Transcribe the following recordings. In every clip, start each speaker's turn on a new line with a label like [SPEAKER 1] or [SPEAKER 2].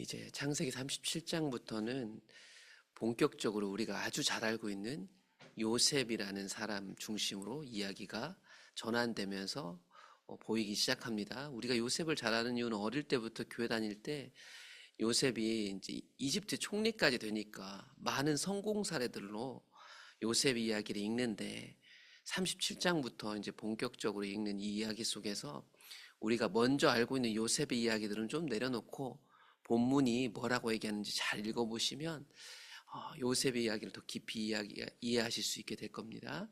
[SPEAKER 1] 이제 창세기 37장부터는 본격적으로 우리가 아주 잘 알고 있는 요셉이라는 사람 중심으로 이야기가 전환되면서 어, 보이기 시작합니다. 우리가 요셉을 잘 아는 이유는 어릴 때부터 교회 다닐 때 요셉이 이제 이집트 총리까지 되니까 많은 성공 사례들로 요셉 이야기를 읽는데 37장부터 이제 본격적으로 읽는 이 이야기 속에서 우리가 먼저 알고 있는 요셉의 이야기들은 좀 내려놓고 본문이 뭐라고 얘기하는지 잘 읽어보시면 어, 요셉의 이야기를 더 깊이 이야기, 이해하실 수 있게 될 겁니다.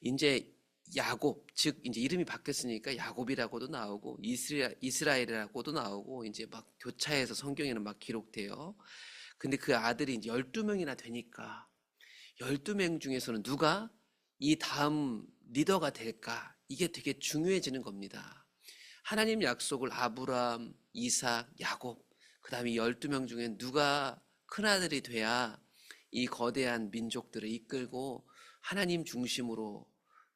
[SPEAKER 1] 이제 야곱, 즉 이제 이름이 바뀌었으니까 야곱이라고도 나오고 이스라, 이스라엘이라고도 나오고 이제 막 교차해서 성경에는 막 기록돼요. 근데 그 아들이 이제 12명이나 되니까 12명 중에서는 누가 이 다음 리더가 될까? 이게 되게 중요해지는 겁니다. 하나님 약속을 아브람, 이삭, 야곱, 그 다음에 12명 중에 누가 큰아들이 돼야 이 거대한 민족들을 이끌고 하나님 중심으로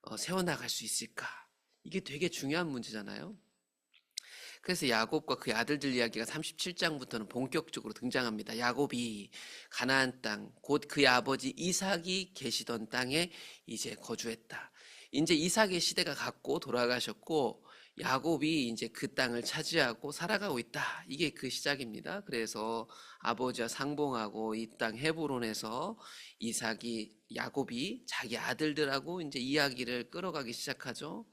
[SPEAKER 1] 어, 세워나갈 수 있을까? 이게 되게 중요한 문제잖아요. 그래서 야곱과 그 아들들 이야기가 37장부터는 본격적으로 등장합니다. 야곱이 가나안 땅, 곧 그의 아버지 이삭이 계시던 땅에 이제 거주했다. 이제 이삭의 시대가 갔고 돌아가셨고 야곱이 이제 그 땅을 차지하고 살아가고 있다. 이게 그 시작입니다. 그래서 아버지와 상봉하고 이 땅 헤브론에서 이삭이 야곱이 자기 아들들하고 이제 이야기를 끌어가기 시작하죠.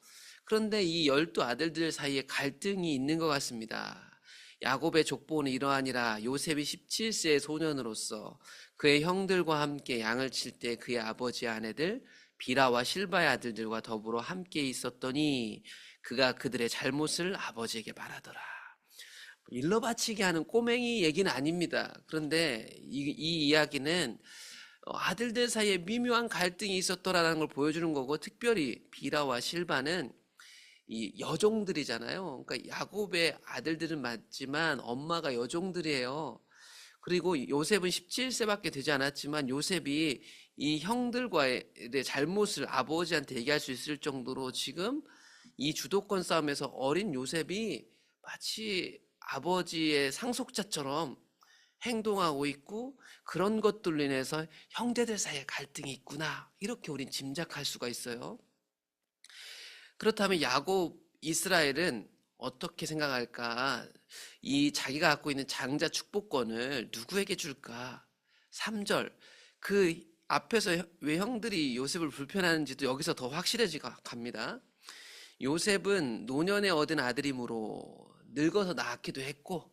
[SPEAKER 1] 그런데 이 열두 아들들 사이에 갈등이 있는 것 같습니다. 야곱의 족보는 이러하니라 요셉이 17세의 소년으로서 그의 형들과 함께 양을 칠 때 그의 아버지 아내들 비라와 실바의 아들들과 더불어 함께 있었더니 그가 그들의 잘못을 아버지에게 말하더라. 일러 바치게 하는 꼬맹이 얘기는 아닙니다. 그런데 이, 이 이야기는 아들들 사이에 미묘한 갈등이 있었더라라는 걸 보여주는 거고 특별히 비라와 실바는 이 여종들이잖아요. 그러니까 야곱의 아들들은 맞지만 엄마가 여종들이에요. 그리고 요셉은 17세밖에 되지 않았지만 요셉이 이 형들과의 잘못을 아버지한테 얘기할 수 있을 정도로 지금 이 주도권 싸움에서 어린 요셉이 마치 아버지의 상속자처럼 행동하고 있고 그런 것들로 인해서 형제들 사이에 갈등이 있구나 이렇게 우린 짐작할 수가 있어요. 그렇다면 야곱 이스라엘은 어떻게 생각할까? 이 자기가 갖고 있는 장자 축복권을 누구에게 줄까? 3절. 그 앞에서 왜 형들이 요셉을 불편하는지도 여기서 더 확실해지 갑니다. 요셉은 노년에 얻은 아들이므로 늙어서 낳기도 했고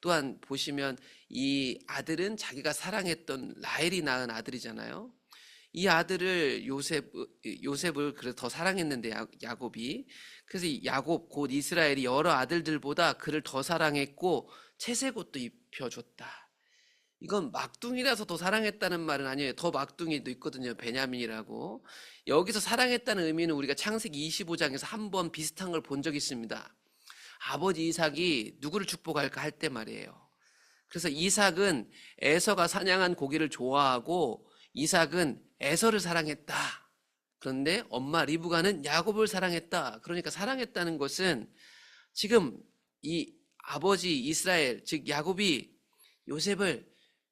[SPEAKER 1] 또한 보시면 이 아들은 자기가 사랑했던 라헬이 낳은 아들이잖아요. 이 아들을 요셉 요셉을 그래서 더 사랑했는데 야, 곱이 그래서 야곱 곧 이스라엘이 여러 아들들보다 그를 더 사랑했고 채색 옷도 입혀줬다. 이건 막둥이라서 더 사랑했다는 말은 아니에요. 더 막둥이도 있거든요. 베냐민이라고. 여기서 사랑했다는 의미는 우리가 창세기 25장에서 한 번 비슷한 걸 본 적이 있습니다. 아버지 이삭이 누구를 축복할까 할 때 말이에요. 그래서 이삭은 에서가 사냥한 고기를 좋아하고 이삭은 에서를 사랑했다. 그런데 엄마 리브가는 야곱을 사랑했다. 그러니까 사랑했다는 것은 지금 이 아버지 이스라엘, 즉 야곱이 요셉을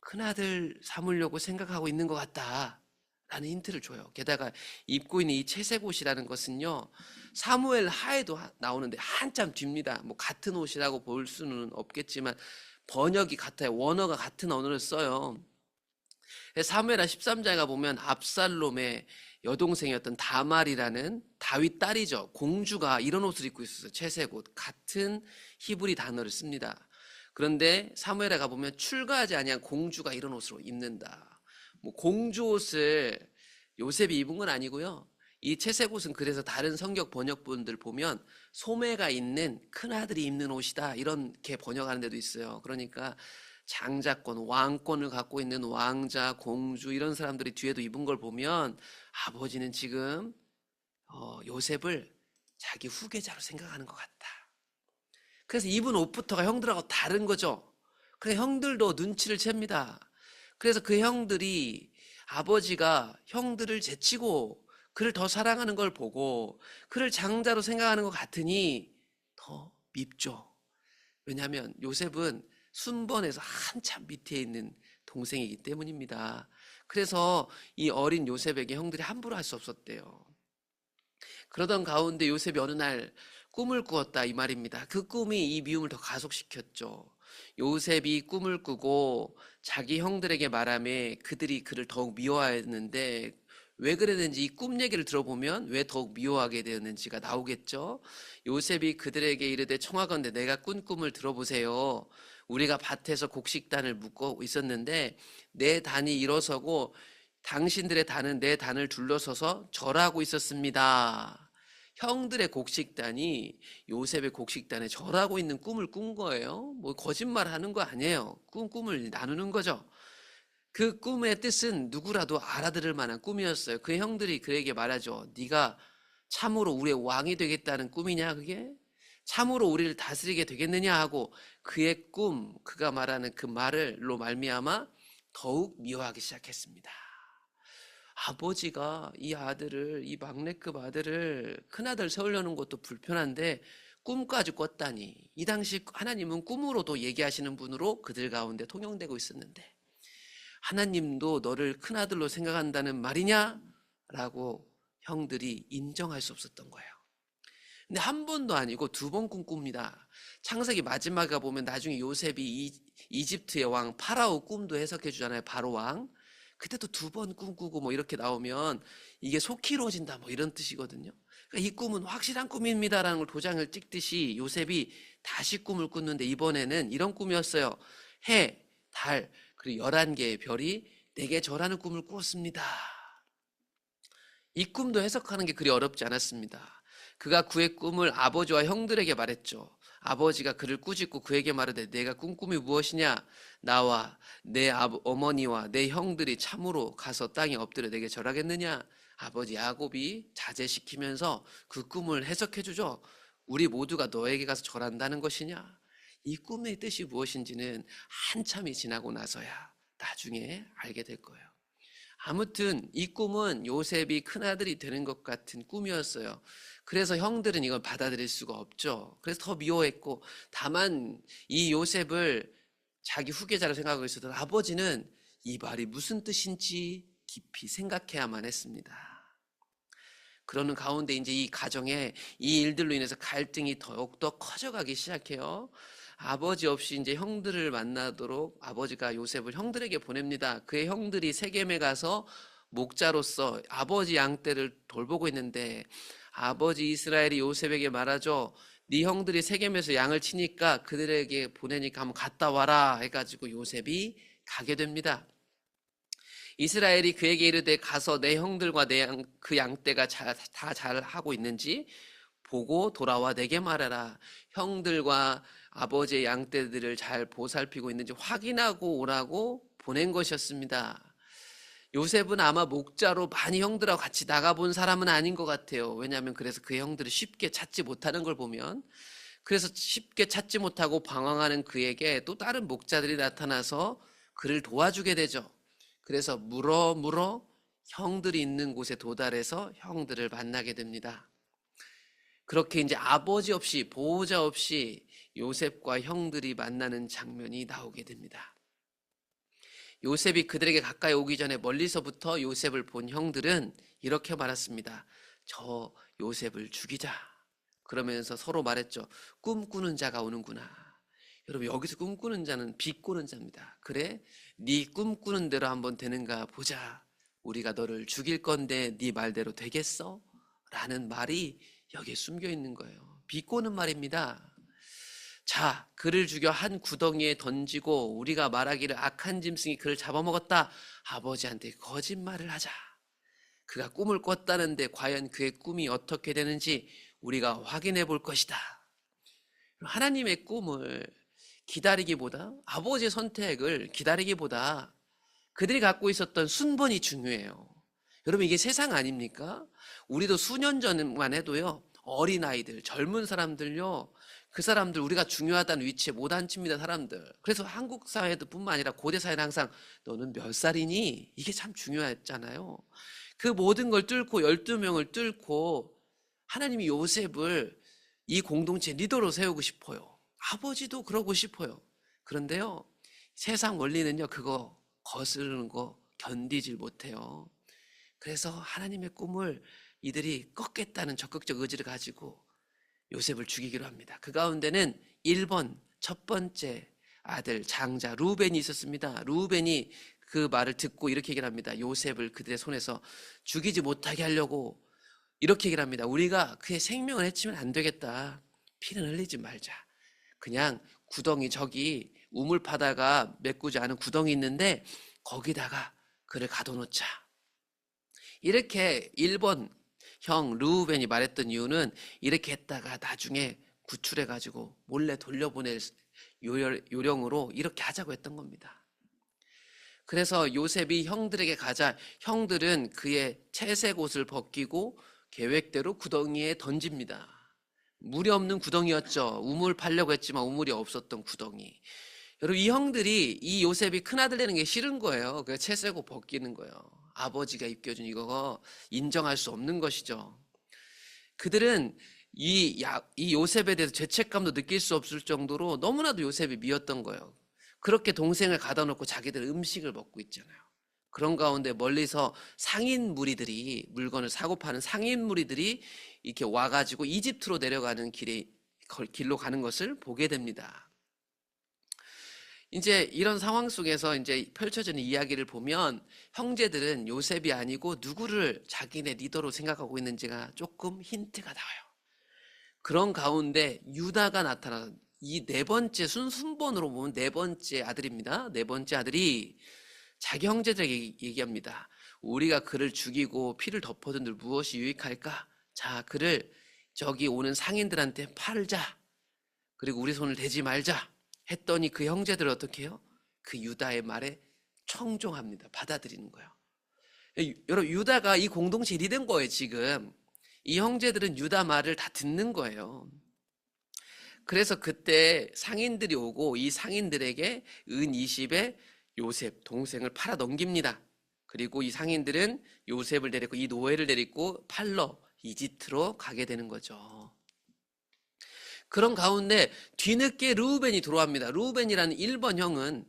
[SPEAKER 1] 큰아들 삼으려고 생각하고 있는 것 같다. 라는 힌트를 줘요. 게다가 입고 있는 이 채색 옷이라는 것은요, 사무엘 하에도 나오는데 한참 뒤입니다. 뭐 같은 옷이라고 볼 수는 없겠지만 번역이 같아요. 원어가 같은 언어를 써요. 사무엘하 13장에 가 보면 압살롬의 여동생이었던 다말이라는 다윗 딸이죠. 공주가 이런 옷을 입고 있었어요. 채색 옷. 같은 히브리 단어를 씁니다. 그런데 사무엘에 가보면 출가하지 아니한 공주가 이런 옷으로 입는다. 뭐 공주 옷을 요셉이 입은 건 아니고요. 이 채색 옷은 그래서 다른 성격 번역본들 보면 소매가 있는 큰 아들이 입는 옷이다 이렇게 번역하는 데도 있어요. 그러니까 장자권, 왕권을 갖고 있는 왕자, 공주 이런 사람들이 뒤에도 입은 걸 보면 아버지는 지금 어, 요셉을 자기 후계자로 생각하는 것 같다. 그래서 입은 옷부터가 형들하고 다른 거죠. 그래 형들도 눈치를 챕니다. 그래서 그 형들이 아버지가 형들을 제치고 그를 더 사랑하는 걸 보고 그를 장자로 생각하는 것 같으니 더 밉죠. 왜냐하면 요셉은 순번에서 한참 밑에 있는 동생이기 때문입니다. 그래서 이 어린 요셉에게 형들이 함부로 할 수 없었대요. 그러던 가운데 요셉이 어느 날 꿈을 꾸었다 이 말입니다. 그 꿈이 이 미움을 더 가속시켰죠. 요셉이 꿈을 꾸고 자기 형들에게 말하며 그들이 그를 더욱 미워했는데 왜 그랬는지 이 꿈 얘기를 들어보면 왜 더욱 미워하게 되었는지가 나오겠죠. 요셉이 그들에게 이르되 청하건대 내가 꾼 꿈을 들어보세요. 우리가 밭에서 곡식단을 묶고 있었는데 내 단이 일어서고 당신들의 단은 내 단을 둘러서서 절하고 있었습니다. 형들의 곡식단이 요셉의 곡식단에 절하고 있는 꿈을 꾼 거예요. 뭐 거짓말 하는 거 아니에요. 꿈, 꿈을 나누는 거죠. 그 꿈의 뜻은 누구라도 알아들을 만한 꿈이었어요. 그 형들이 그에게 말하죠. 네가 참으로 우리의 왕이 되겠다는 꿈이냐 그게? 참으로 우리를 다스리게 되겠느냐 하고 그의 꿈, 그가 말하는 그 말을로 말미암아 더욱 미워하기 시작했습니다. 아버지가 이 아들을 이 막내급 아들을 큰아들 세우려는 것도 불편한데 꿈까지 꿨다니 이 당시 하나님은 꿈으로도 얘기하시는 분으로 그들 가운데 통용되고 있었는데 하나님도 너를 큰아들로 생각한다는 말이냐? 라고 형들이 인정할 수 없었던 거예요. 근데 한 번도 아니고 두 번 꿈꿉니다. 창세기 마지막에 보면 나중에 요셉이 이, 이집트의 왕 파라오 꿈도 해석해 주잖아요. 바로 왕. 그때도 두 번 꿈꾸고 뭐 이렇게 나오면 이게 속히 이루어진다 뭐 이런 뜻이거든요. 그러니까 이 꿈은 확실한 꿈입니다라는 걸 도장을 찍듯이 요셉이 다시 꿈을 꿨는데 이번에는 이런 꿈이었어요. 해, 달, 그리고 11개의 별이 내게 절하는 꿈을 꾸었습니다. 이 꿈도 해석하는 게 그리 어렵지 않았습니다. 그가 그의 꿈을 아버지와 형들에게 말했죠. 아버지가 그를 꾸짖고 그에게 말하되 내가 꾼 꿈이 무엇이냐? 나와 내 어머니와 내 형들이 참으로 가서 땅에 엎드려 내게 절하겠느냐? 아버지 야곱이 자제시키면서 그 꿈을 해석해 주죠. 우리 모두가 너에게 가서 절한다는 것이냐? 이 꿈의 뜻이 무엇인지는 한참이 지나고 나서야 나중에 알게 될 거예요. 아무튼 이 꿈은 요셉이 큰아들이 되는 것 같은 꿈이었어요. 그래서 형들은 이걸 받아들일 수가 없죠. 그래서 더 미워했고, 다만 이 요셉을 자기 후계자로 생각하고 있었던 아버지는 이 말이 무슨 뜻인지 깊이 생각해야만 했습니다. 그러는 가운데 이제 이 가정에 이 일들로 인해서 갈등이 더욱더 커져가기 시작해요. 아버지 없이 이제 형들을 만나도록 아버지가 요셉을 형들에게 보냅니다. 그의 형들이 세겜에 가서 목자로서 아버지 양떼를 돌보고 있는데 아버지 이스라엘이 요셉에게 말하죠. 네 형들이 세겜에서 양을 치니까 그들에게 보내니까 한번 갔다 와라 해가지고 요셉이 가게 됩니다. 이스라엘이 그에게 이르되 가서 내 형들과 내그 양떼가 다 잘 하고 있는지 보고 돌아와 내게 말하라. 형들과 아버지의 양떼들을 잘 보살피고 있는지 확인하고 오라고 보낸 것이었습니다. 요셉은 아마 목자로 많이 형들하고 같이 나가본 사람은 아닌 것 같아요. 왜냐하면 그래서 그 형들을 쉽게 찾지 못하는 걸 보면 그래서 쉽게 찾지 못하고 방황하는 그에게 또 다른 목자들이 나타나서 그를 도와주게 되죠. 그래서 물어 물어 형들이 있는 곳에 도달해서 형들을 만나게 됩니다. 그렇게 이제 아버지 없이 보호자 없이 요셉과 형들이 만나는 장면이 나오게 됩니다. 요셉이 그들에게 가까이 오기 전에 멀리서부터 요셉을 본 형들은 이렇게 말했습니다. 저 요셉을 죽이자. 그러면서 서로 말했죠. 꿈꾸는 자가 오는구나. 여러분 여기서 꿈꾸는 자는 비꼬는 자입니다. 그래? 네 꿈꾸는 대로 한번 되는가 보자. 우리가 너를 죽일 건데 네 말대로 되겠어? 라는 말이 여기에 숨겨 있는 거예요. 비꼬는 말입니다. 자, 그를 죽여 한 구덩이에 던지고 우리가 말하기를 악한 짐승이 그를 잡아먹었다. 아버지한테 거짓말을 하자. 그가 꿈을 꿨다는데 과연 그의 꿈이 어떻게 되는지 우리가 확인해 볼 것이다. 하나님의 꿈을 기다리기보다 아버지의 선택을 기다리기보다 그들이 갖고 있었던 순번이 중요해요. 여러분 이게 세상 아닙니까? 우리도 수년 전만 해도요. 어린아이들, 젊은 사람들요. 그 사람들 우리가 중요하다는 위치에 못 앉힙니다 사람들. 그래서 한국 사회도 뿐만 아니라 고대 사회는 항상 너는 몇 살이니? 이게 참 중요했잖아요. 그 모든 걸 뚫고 12명을 뚫고 하나님이 요셉을 이 공동체 리더로 세우고 싶어요. 아버지도 그러고 싶어요. 그런데요, 세상 원리는요, 그거 거스르는 거 견디질 못해요. 그래서 하나님의 꿈을 이들이 꺾겠다는 적극적 의지를 가지고 요셉을 죽이기로 합니다. 그 가운데는 1번 첫 번째 아들 장자 루벤이 있었습니다. 루벤이 그 말을 듣고 이렇게 얘기를 합니다. 요셉을 그들의 손에서 죽이지 못하게 하려고 이렇게 얘기를 합니다. 우리가 그의 생명을 해치면 안 되겠다. 피는 흘리지 말자. 그냥 구덩이 저기 우물 파다가 메꾸지 않은 구덩이 있는데 거기다가 그를 가둬놓자. 이렇게 1번 형 르우벤이 말했던 이유는 이렇게 했다가 나중에 구출해 가지고 몰래 돌려보낼 요령- 요령으로 이렇게 하자고 했던 겁니다. 그래서 요셉이 형들에게 가자 형들은 그의 채색 옷을 벗기고 계획대로 구덩이에 던집니다. 물이 없는 구덩이였죠. 우물 팔려고 했지만 우물이 없었던 구덩이. 여러분 이 형들이 이 요셉이 큰아들 되는 게 싫은 거예요. 그래서 채색 옷 벗기는 거예요. 아버지가 입혀준 이거 인정할 수 없는 것이죠. 그들은 이, 야, 이 요셉에 대해서 죄책감도 느낄 수 없을 정도로 너무나도 요셉이 미웠던 거예요. 그렇게 동생을 가다 놓고 자기들 음식을 먹고 있잖아요. 그런 가운데 멀리서 상인 무리들이 물건을 사고 파는 상인 무리들이 이렇게 와가지고 이집트로 내려가는 길에 걸- 길로 가는 것을 보게 됩니다. 이제 이런 상황 속에서 이제 펼쳐지는 이야기를 보면 형제들은 요셉이 아니고 누구를 자기네 리더로 생각하고 있는지가 조금 힌트가 나와요. 그런 가운데 유다가 나타나 이네 번째 순 순번으로 보면 네 번째 아들입니다. 네 번째 아들이 자기 형제들에게 얘기- 얘기합니다. 우리가 그를 죽이고 피를 덮어둔들 무엇이 유익할까? 자, 그를 저기 오는 상인들한테 팔자. 그리고 우리 손을 대지 말자. 했더니 그 형제들 어떻게 해요? 그 유다의 말에 청종합니다. 받아들이는 거예요. 유- 여러분, 유다가 이 공동체 일이 된 거예요, 지금. 이 형제들은 유다 말을 다 듣는 거예요. 그래서 그때 상인들이 오고 이 상인들에게 은 20에 요셉 동생을 팔아 넘깁니다. 그리고 이 상인들은 요셉을 데리고 이 노예를 데리고 팔러 이집트로 가게 되는 거죠. 그런 가운데 뒤늦게 르우벤이 들어옵니다. 르우벤이라는 1번 형은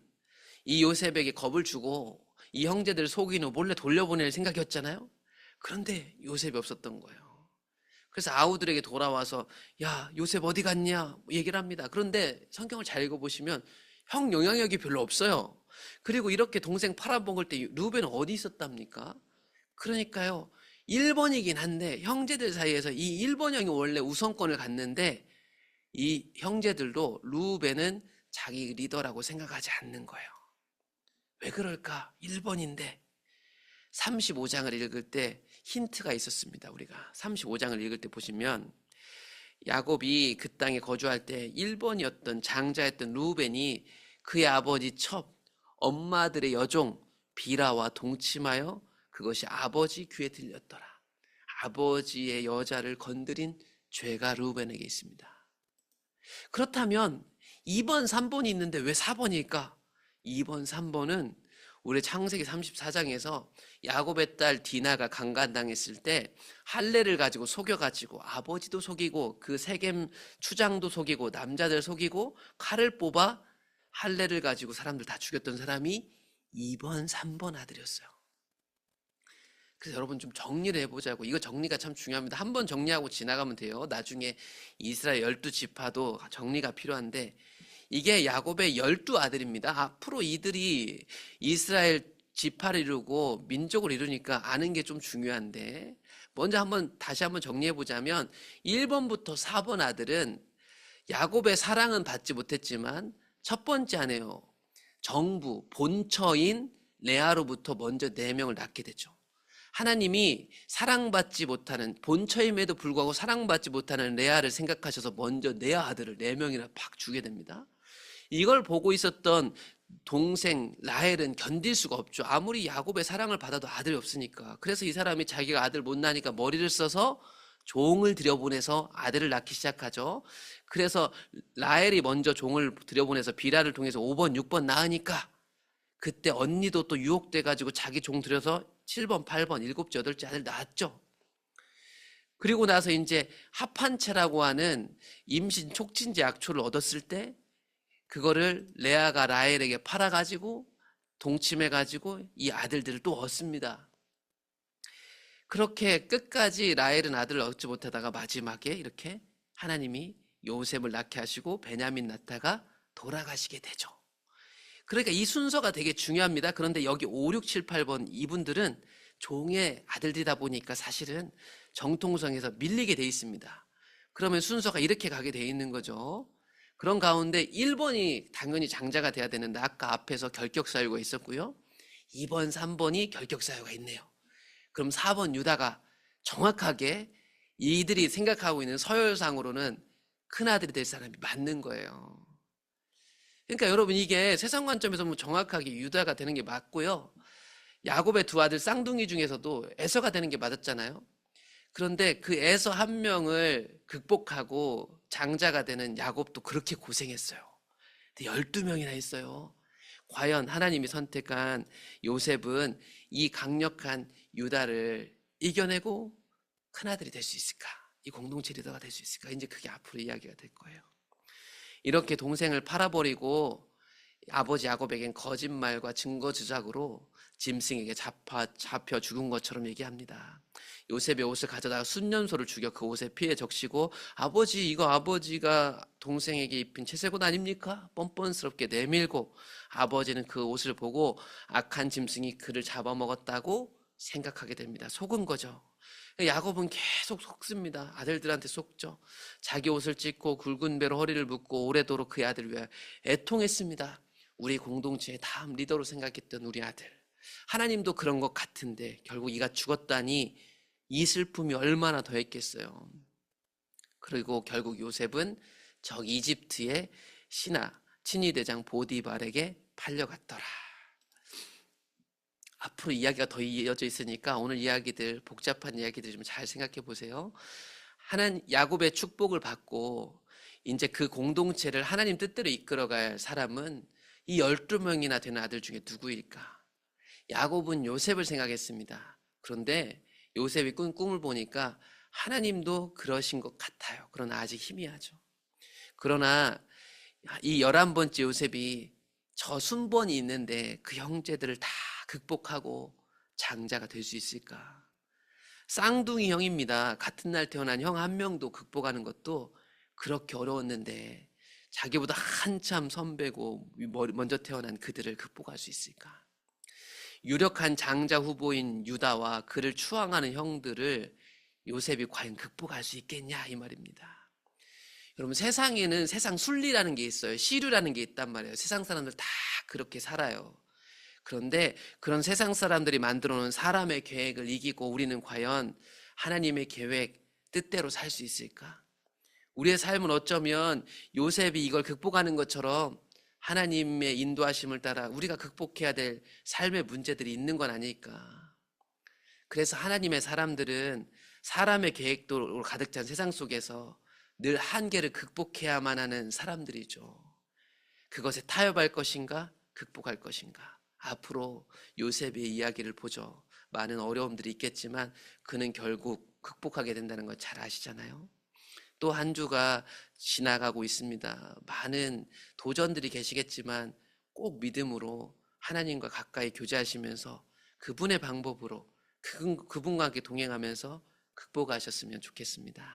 [SPEAKER 1] 이 요셉에게 겁을 주고 이 형제들을 속인 후 몰래 돌려보낼 생각이었잖아요. 그런데 요셉이 없었던 거예요. 그래서 아우들에게 돌아와서 야 요셉 어디 갔냐 얘기를 합니다. 그런데 성경을 잘 읽어보시면 형 영향력이 별로 없어요. 그리고 이렇게 동생 팔아먹을 때 루벤은 어디 있었답니까? 그러니까요 1번이긴 한데 형제들 사이에서 이 1번 형이 원래 우선권을 갖는데 이 형제들도 루벤은 자기 리더라고 생각하지 않는 거예요. 왜 그럴까? 1번인데 35장을 읽을 때 힌트가 있었습니다. 우리가 35장을 읽을 때 보시면 야곱이 그 땅에 거주할 때 1번이었던 장자였던 루벤이 그의 아버지 첩 엄마들의 여종 비라와 동침하여 그것이 아버지 귀에 들렸더라. 아버지의 여자를 건드린 죄가 루벤에게 있습니다. 그렇다면 2번, 3번이 있는데 왜 4번일까? 2번, 3번은 우리 창세기 34장에서 야곱의 딸 디나가 강간당했을 때 할례를 가지고 속여가지고 아버지도 속이고 그 세겜 추장도 속이고 남자들 속이고 칼을 뽑아 할례를 가지고 사람들 다 죽였던 사람이 2번, 3번 아들이었어요. 그래서 여러분 좀 정리를 해보자고. 이거 정리가 참 중요합니다. 한 번 정리하고 지나가면 돼요. 나중에 이스라엘 열두 지파도 정리가 필요한데 이게 야곱의 열두 아들입니다. 앞으로 이들이 이스라엘 지파를 이루고 민족을 이루니까 아는 게 좀 중요한데 먼저 한번 다시 한번 정리해 보자면 1번부터 4번 아들은 야곱의 사랑은 받지 못했지만 첫 번째 아내요. 정부 본처인 레아로부터 먼저 네 명을 낳게 되죠. 하나님이 사랑받지 못하는 본처임에도 불구하고 사랑받지 못하는 레아를 생각하셔서 먼저 네 아들을 네 명이나 팍 주게 됩니다. 이걸 보고 있었던 동생 라헬은 견딜 수가 없죠. 아무리 야곱의 사랑을 받아도 아들이 없으니까. 그래서 이 사람이 자기가 아들 못 나니까 머리를 써서 종을 들여보내서 아들을 낳기 시작하죠. 그래서 라헬이 먼저 종을 들여보내서 비라를 통해서 5번, 6번 낳으니까 그때 언니도 또 유혹돼 가지고 자기 종 들여서 7번, 8번, 7째, 8째 아들 낳았죠. 그리고 나서 이제 합한체라고 하는 임신 촉진제 약초를 얻었을 때 그거를 레아가 라헬에게 팔아가지고 동침해가지고 이 아들들을 또 얻습니다. 그렇게 끝까지 라헬은 아들을 얻지 못하다가 마지막에 이렇게 하나님이 요셉을 낳게 하시고 베냐민 낳다가 돌아가시게 되죠. 그러니까 이 순서가 되게 중요합니다. 그런데 여기 5, 6, 7, 8번 이분들은 종의 아들들이다 보니까 사실은 정통성에서 밀리게 돼 있습니다. 그러면 순서가 이렇게 가게 돼 있는 거죠. 그런 가운데 1번이 당연히 장자가 돼야 되는데 아까 앞에서 결격 사유가 있었고요. 2번, 3번이 결격 사유가 있네요. 그럼 4번 유다가 정확하게 이들이 생각하고 있는 서열상으로는 큰아들이 될 사람이 맞는 거예요. 그러니까 여러분 이게 세상 관점에서 보면 정확하게 유다가 되는 게 맞고요. 야곱의 두 아들 쌍둥이 중에서도 에서가 되는 게 맞았잖아요. 그런데 그 에서 한 명을 극복하고 장자가 되는 야곱도 그렇게 고생했어요. 근데 12명이나 있어요. 과연 하나님이 선택한 요셉은 이 강력한 유다를 이겨내고 큰아들이 될 수 있을까? 이 공동체 리더가 될 수 있을까? 이제 그게 앞으로 이야기가 될 거예요. 이렇게 동생을 팔아버리고 아버지 야곱에겐 거짓말과 증거 주작으로 짐승에게 잡아, 잡혀 죽은 것처럼 얘기합니다. 요셉의 옷을 가져다가 순년소를 죽여 그 옷에 피해 적시고 아버지 이거 아버지가 동생에게 입힌 채색 옷 아닙니까? 뻔뻔스럽게 내밀고 아버지는 그 옷을 보고 악한 짐승이 그를 잡아먹었다고 생각하게 됩니다. 속은 거죠. 야곱은 계속 속습니다. 아들들한테 속죠. 자기 옷을 찢고 굵은 배로 허리를 묶고 오래도록 그의 아들을 위하여 애통했습니다. 우리 공동체의 다음 리더로 생각했던 우리 아들. 하나님도 그런 것 같은데 결국 이가 죽었다니 이 슬픔이 얼마나 더했겠어요. 그리고 결국 요셉은 저 이집트의 신하 친위 대장 보디발에게 팔려갔더라. 앞으로 이야기가 더 이어져 있으니까 오늘 이야기들 복잡한 이야기들 좀 잘 생각해 보세요. 하나님 야곱의 축복을 받고 이제 그 공동체를 하나님 뜻대로 이끌어갈 사람은 이 12명이나 되는 아들 중에 누구일까? 야곱은 요셉을 생각했습니다. 그런데 요셉이 꾼 꿈을 보니까 하나님도 그러신 것 같아요. 그러나 아직 희미하죠. 그러나 이 11번째 요셉이 저 순번이 있는데 그 형제들을 다 극복하고 장자가 될 수 있을까? 쌍둥이 형입니다. 같은 날 태어난 형 한 명도 극복하는 것도 그렇게 어려웠는데 자기보다 한참 선배고 먼저 태어난 그들을 극복할 수 있을까? 유력한 장자 후보인 유다와 그를 추앙하는 형들을 요셉이 과연 극복할 수 있겠냐 이 말입니다. 여러분 세상에는 세상 순리라는 게 있어요. 시류라는 게 있단 말이에요. 세상 사람들 다 그렇게 살아요. 그런데 그런 세상 사람들이 만들어 놓은 사람의 계획을 이기고 우리는 과연 하나님의 계획 뜻대로 살 수 있을까? 우리의 삶은 어쩌면 요셉이 이걸 극복하는 것처럼 하나님의 인도하심을 따라 우리가 극복해야 될 삶의 문제들이 있는 건 아닐까. 그래서 하나님의 사람들은 사람의 계획도로 가득 찬 세상 속에서 늘 한계를 극복해야만 하는 사람들이죠. 그것에 타협할 것인가? 극복할 것인가? 앞으로 요셉의 이야기를 보죠. 많은 어려움들이 있겠지만 그는 결국 극복하게 된다는 걸 잘 아시잖아요. 또 한 주가 지나가고 있습니다. 많은 도전들이 계시겠지만 꼭 믿음으로 하나님과 가까이 교제하시면서 그분의 방법으로 그, 그분과 함께 동행하면서 극복하셨으면 좋겠습니다.